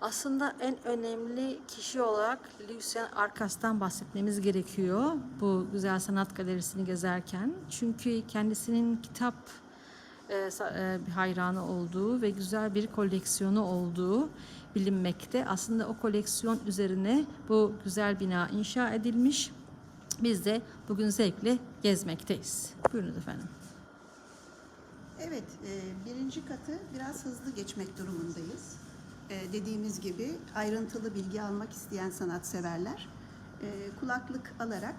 Aslında en önemli kişi olarak Lucien Arcas'tan bahsetmemiz gerekiyor bu Güzel Sanat Galerisi'ni gezerken. Çünkü kendisinin kitap e, e, hayranı olduğu ve güzel bir koleksiyonu olduğu bilinmekte. Aslında o koleksiyon üzerine bu güzel bina inşa edilmiş. Biz de bugün zevkle gezmekteyiz. Buyurun efendim. Evet, e, birinci katı biraz hızlı geçmek durumundayız. Dediğimiz gibi ayrıntılı bilgi almak isteyen sanatseverler e, kulaklık alarak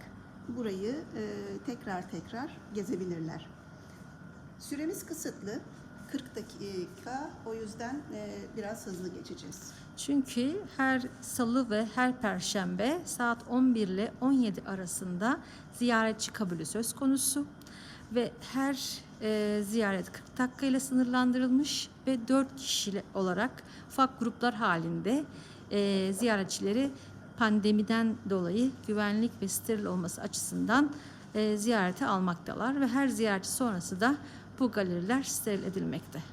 burayı e, tekrar tekrar gezebilirler. Süremiz kısıtlı, 40 dakika. O yüzden e, biraz hızlı geçeceğiz. Çünkü her salı ve her perşembe saat 11 ile 17 arasında ziyaretçi kabulü söz konusu ve her e, ziyaret 40 dakika ile sınırlandırılmış ve 4 kişi olarak ufak gruplar halinde e, ziyaretçileri pandemiden dolayı güvenlik ve steril olması açısından e, ziyarete almaktalar ve her ziyaretçi sonrası da bu galeriler steril edilmekte.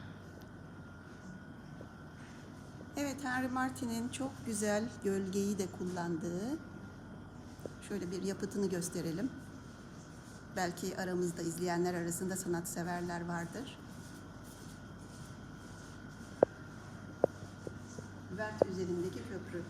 Evet, Henry Martin'in çok güzel gölgeyi de kullandığı şöyle bir yapıtını gösterelim. Belki aramızda izleyenler arasında sanatseverler vardır. Vert üzerindeki köprü.